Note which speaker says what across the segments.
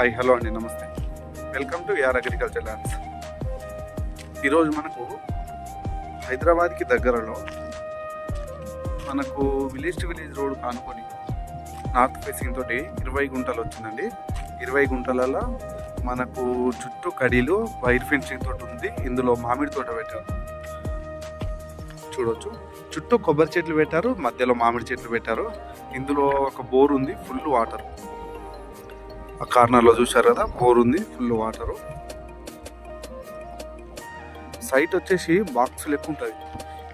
Speaker 1: Hi hello అండి నమస్తే. Welcome to your agriculture lands ఈరోజు మనకు హైదరాబాద్కి దగ్గరలో మనకు విలేజ్ టు విలేజ్ రోడ్ కానుకొని నార్త్ ఫేసింగ్ తోటి ఇరవై గుంటలు వచ్చిందండి. ఇరవై గుంటలలో మనకు చుట్టూ కడీలు వైర్ ఫెన్సింగ్ తోటి ఉంది. ఇందులో మామిడి తోట పెట్టారు. చూడొచ్చు. చుట్టూ కొబ్బరి చెట్లు పెట్టారు మధ్యలో మామిడి చెట్లు పెట్టారు. ఇందులో ఒక బోర్ ఉంది ఫుల్ వాటర్. ఆ కార్నర్లో చూశారు కదా బోర్ ఉంది ఫుల్ వాటరు. సైట్ వచ్చేసి బాక్స్ లెక్క ఉంటుంది.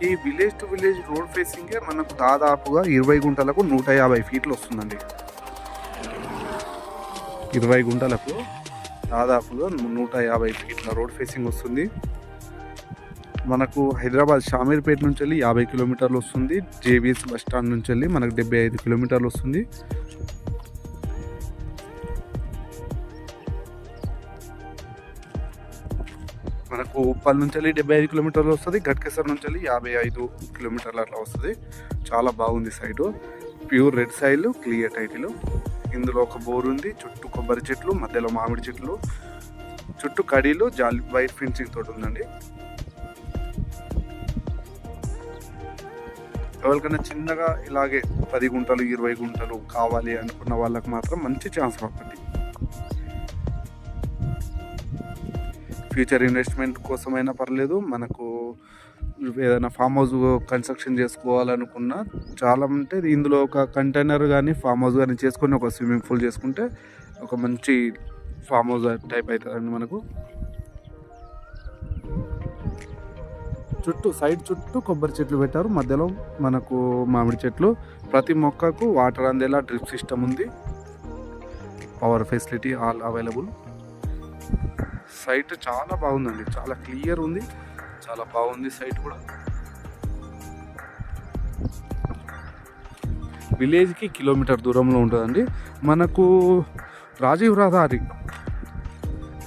Speaker 1: ఈ విలేజ్ టు విలేజ్ రోడ్ ఫేసింగే మనకు దాదాపుగా ఇరవై గుంటలకు నూట యాభై ఫీట్లు వస్తుందండి. ఇరవై గుంటలకు దాదాపుగా నూట యాభై ఫీట్ల రోడ్ ఫేసింగ్ వస్తుంది. మనకు హైదరాబాద్ షామీర్పేట నుంచి వెళ్ళి యాభై కిలోమీటర్లు వస్తుంది. జేబీఎస్ బస్ స్టాండ్ నుంచి వెళ్ళి మనకు డెబ్బై ఐదు కిలోమీటర్లు వస్తుంది. మనకు ఉప్పల్ నుంచి వెళ్ళి డెబ్బై ఐదు కిలోమీటర్లు వస్తుంది గట్కేసర్ నుంచి వెళ్ళి యాభై ఐదు కిలోమీటర్లు అట్లా వస్తుంది. చాలా బాగుంది site pure red soil clear title. ఇందులో ఒక బోర్ ఉంది చుట్టూ కొబ్బరి చెట్లు మధ్యలో మామిడి చెట్లు. చుట్టూ కడీలు జాలి వైట్ ఫెన్సింగ్ తోటి ఉందండి. ఎవరికైనా చిన్నగా ఇలాగే పది గుంటలు ఇరవై గుంటలు కావాలి అనుకున్న వాళ్ళకి మాత్రం మంచి ఛాన్స్ పడుతుంది ఫ్యూచర్ ఇన్వెస్ట్మెంట్ కోసమైనా పర్లేదు. మనకు ఏదైనా ఫామ్ హౌస్ కన్స్ట్రక్షన్ చేసుకోవాలనుకున్నా చాలా అంటే ఇందులో ఒక కంటైనర్ కానీ ఫామ్ హౌస్ కానీ చేసుకొని ఒక స్విమ్మింగ్ పూల్ చేసుకుంటే ఒక మంచి ఫామ్ హౌస్ టైప్ అవుతుందండి మనకు. చుట్టూ సైడ్ చుట్టూ కొబ్బరి చెట్లు పెట్టారు. మధ్యలో మనకు మామిడి చెట్లు. ప్రతి మొక్కకు వాటర్ అందేలా డ్రిప్ సిస్టమ్ ఉంది. Power facility all available. Site చాలా బాగుందండి. చాలా క్లియర్ ఉంది. చాలా బాగుంది సైట్ కూడా. విలేజ్కి కిలోమీటర్ దూరంలో ఉంటుందండి. మనకు రాజీవ్ రహదారి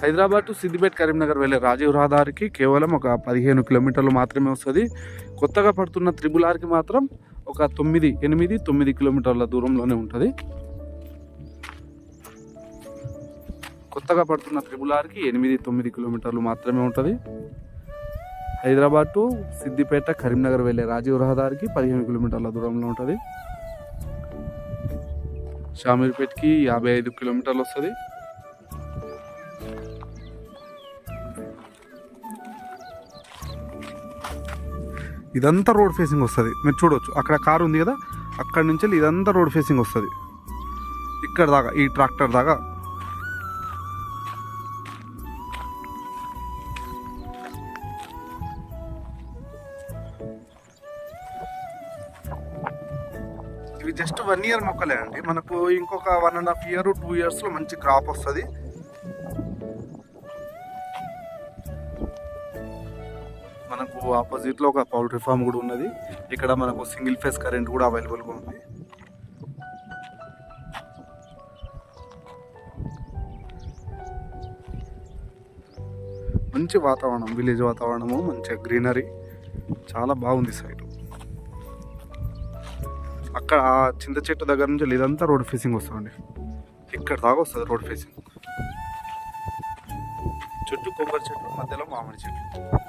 Speaker 1: హైదరాబాద్ టు సిద్దిపేట కరీంనగర్ వెళ్ళే రాజీవ్ రహదారికి కేవలం ఒక పదిహేను కిలోమీటర్లు మాత్రమే వస్తుంది. కొత్తగా పడుతున్న త్రిబుల్ ఆర్కి మాత్రం ఒక తొమ్మిది ఎనిమిది తొమ్మిది కిలోమీటర్ల దూరంలోనే ఉంటుంది. కొత్తగా పడుతున్న త్రిబుల్ ఆర్కి ఎనిమిది తొమ్మిది కిలోమీటర్లు మాత్రమే ఉంటుంది. హైదరాబాద్ టు సిద్దిపేట కరీంనగర్ వెళ్ళే రాజీవ్ రహదారికి పదిహేను కిలోమీటర్ల దూరంలో ఉంటుంది. షామీర్పేట్కి యాభై ఐదు కిలోమీటర్లు వస్తుంది. ఇదంతా రోడ్ ఫేసింగ్ వస్తుంది. మీరు చూడవచ్చు అక్కడ కారు ఉంది కదా అక్కడ నుంచి వెళ్ళి ఇదంతా రోడ్ ఫేసింగ్ వస్తుంది. ఇక్కడ దాకా ఈ ట్రాక్టర్ దాకా. ఇవి జస్ట్ వన్ ఇయర్ మొక్కలే అండి. మనకు ఇంకొక one and half year two ఇయర్స్లో మంచి క్రాప్ వస్తుంది. మనకు ఆపోజిట్లో ఒక పౌల్ట్రీ ఫామ్ కూడా ఉన్నది. ఇక్కడ మనకు సింగిల్ ఫేస్ కరెంట్ కూడా అవైలబుల్గా ఉంది. మంచి వాతావరణం విలేజ్ వాతావరణము మంచి గ్రీనరీ చాలా బాగుంది సైడ్ అక్కడ ఆ చింత చెట్టు దగ్గర నుంచి ఇదంతా రోడ్ ఫేసింగ్ వస్తుందండి. ఇక్కడ దాకా వస్తుంది రోడ్ ఫేసింగ్ చుట్టూ కొబ్బరి చెట్లు మధ్యలో మామిడి చెట్లు.